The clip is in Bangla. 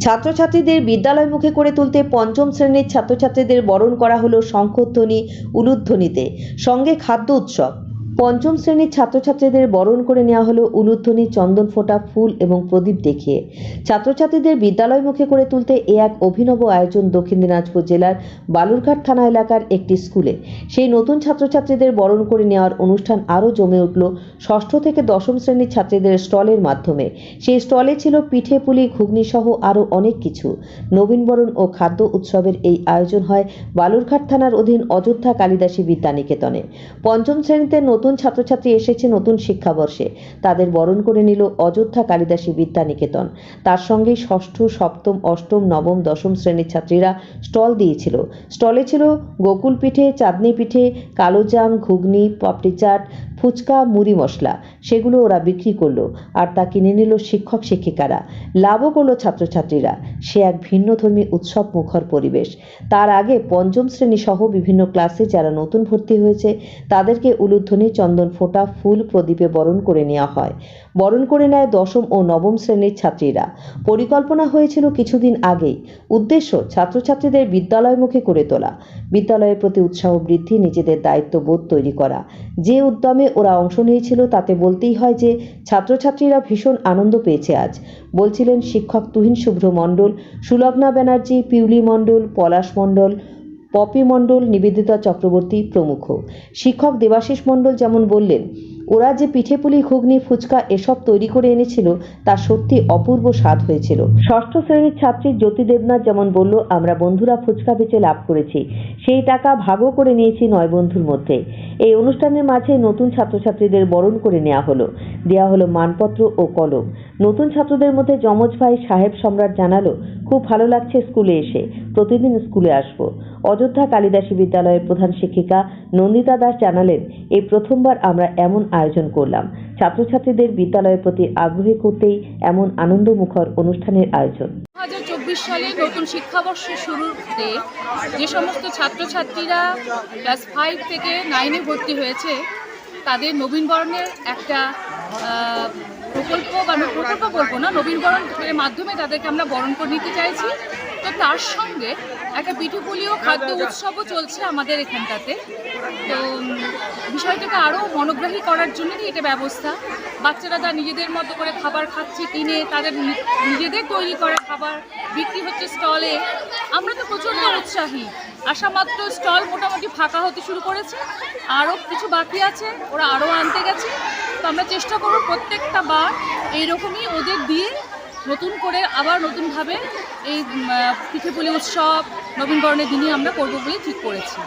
ছাত্রছাত্রীদের বিদ্যালয় মুখে করে তুলতে পঞ্চম শ্রেণির ছাত্রছাত্রীদের বরণ করা হলো শঙ্খধ্বনি, উলুধ্বনিতে। সঙ্গে খাদ্য উৎসব। পঞ্চম শ্রেণির ছাত্রছাত্রীদের বরণ করে নেওয়া হলো উলুধ্বনি, চন্দন ফোঁটা, ফুল এবং প্রদীপ দেখিয়ে। ছাত্রছাত্রীদের বিদ্যালয়মুখী করে তুলতে এ এক অভিনব আয়োজন দক্ষিণ দিনাজপুর জেলার বালুরঘাট থানা এলাকার একটি স্কুলে। সেই নতুন ছাত্রছাত্রীদের বরণ করে নেওয়ার অনুষ্ঠান আরও জমে উঠল ষষ্ঠ থেকে দশম শ্রেণির ছাত্রীদের স্টলের মাধ্যমে। সেই স্টলে ছিল পিঠে, পুলি, ঘুগনি সহ আরও অনেক কিছু। নবীনবরণ ও খাদ্য উৎসবের এই আয়োজন হয় বালুরঘাট থানার অধীন অযোধ্যা কালিদাসী বিদ্যানিকেতনে। পঞ্চম শ্রেণীতে নতুন ছাত্রছাত্রী এসেছে নতুন শিক্ষাবর্ষে। তাদের বরণ করে নিল অযোধ্যা কালিদাসী বিদ্যানিকেতন। তার সঙ্গে ষষ্ঠ, সপ্তম, অষ্টম, নবম, দশম শ্রেণির ছাত্রীরা স্টল দিয়েছিল। স্টলে ছিল গোকুল পিঠে চাঁদনি পিঠে কালোজাম, ঘুগনি পাপড়ি চাট ফুচকা, মুড়ি মশলা, সেগুলো ওরা বিক্রি করল আর তা কিনে নিল শিক্ষক শিক্ষিকারা। লাভও করল ছাত্রছাত্রীরা। সে এক ভিন্নধর্মী উৎসব মুখর পরিবেশ। তার আগে পঞ্চম শ্রেণি সহ বিভিন্ন ক্লাসে যারা নতুন ভর্তি হয়েছে, তাদেরকে উলুধ্বনি, চন্দন ফোঁটা, ফুল প্রদীপে বরণ করে নেওয়া হয়। বরণ করে নেয় দশম ও নবম শ্রেণির ছাত্রীরা। পরিকল্পনা হয়েছিল কিছুদিন আগেই। উদ্দেশ্য, ছাত্রছাত্রীদের বিদ্যালয়মুখী করে তোলা। বিদ্যালয়ের প্রতি উৎসাহ বৃদ্ধি, নিজেদের দায়িত্ববোধ তৈরি করা। যে উদ্যমে ওরা অংশ নিয়েছিল। তাতে বলতেই হয় যে, ছাত্রছাত্রীরা ভীষণ আনন্দ পেয়েছে আজ। বলছিলেন শিক্ষক তুহিন শুভ্র মণ্ডল, সুলগ্না ব্যানার্জি পিউলি মণ্ডল, পলাশ মণ্ডল, পপি মণ্ডল, নিবেদিতা চক্রবর্তী প্রমুখ। শিক্ষক দেবাশিস মণ্ডল যেমন বললেন ওরা যে পিঠেপুলি ঘুগনি, ফুচকা এসব তৈরি করে এনেছিল, তা সত্যি অপূর্ব স্বাদ হয়েছিল। ষষ্ঠ শ্রেণির ছাত্রী জ্যোতি দেবনাথ যেমন বলল, আমরা বন্ধুরা ফুচকা বেচে লাভ করেছি। সেই টাকা ভাগও করে নিয়েছি নয় বন্ধুর মধ্যে। এই অনুষ্ঠানের মাঝে নতুন ছাত্রছাত্রীদের বরণ করে নেওয়া হলো। দেওয়া হলো মানপত্র ও কলম। নতুন ছাত্রদের মধ্যে যমজ ভাই সাহেব সম্রাট জানালো, খুব ভালো লাগছে স্কুলে এসে, প্রতিদিন স্কুলে আসব। অযোধ্যা কালিদাসী বিদ্যালয়ের প্রধান শিক্ষিকা নন্দিতা দাস জানালেন, এই প্রথমবার আমরা এমন আয়োজন করলাম। ছাত্রছাত্রীদের বিদ্যালয়ের প্রতি আগ্রহী করতেই এমন আনন্দমুখর অনুষ্ঠানের আয়োজন। চব্বিশ সালে নতুন শিক্ষাবর্ষের শুরুতে যে সমস্ত ছাত্রছাত্রীরা ক্লাস ফাইভ থেকে নাইনে ভর্তি হয়েছে, তাদের নবীনবরণের একটা প্রকল্প বা প্রকল্প বলব না নবীনবরণের মাধ্যমে তাদেরকে আমরা বরণ করে নিতে চাইছি। তো তার সঙ্গে একটা পিঠুপুলি ও খাদ্য উৎসবও চলছে আমাদের এখানটাতে। তো বিষয়টাকে আরও মনোগ্রাহী করার জন্যই এটা ব্যবস্থা। বাচ্চারা তারা নিজেদের মতো করে খাবার খাচ্ছে কিনে তাদের নিজেদের তৈরি করা খাবার বিক্রি হচ্ছে স্টলে। আমরা তো প্রচণ্ড উৎসাহী। আসা মাত্র স্টল মোটামুটি ফাঁকা হতে শুরু করেছে। আরও কিছু বাকি আছে ওরা আরও আনতে গেছে। তো আমরা চেষ্টা করব প্রত্যেকটা বার এইরকমই ওদের দিয়ে নতুন করে আবার নতুনভাবে এই পিঠেপুলি উৎসব, নবীনবরণের দিনই আমরা করব বলে ঠিক করেছি।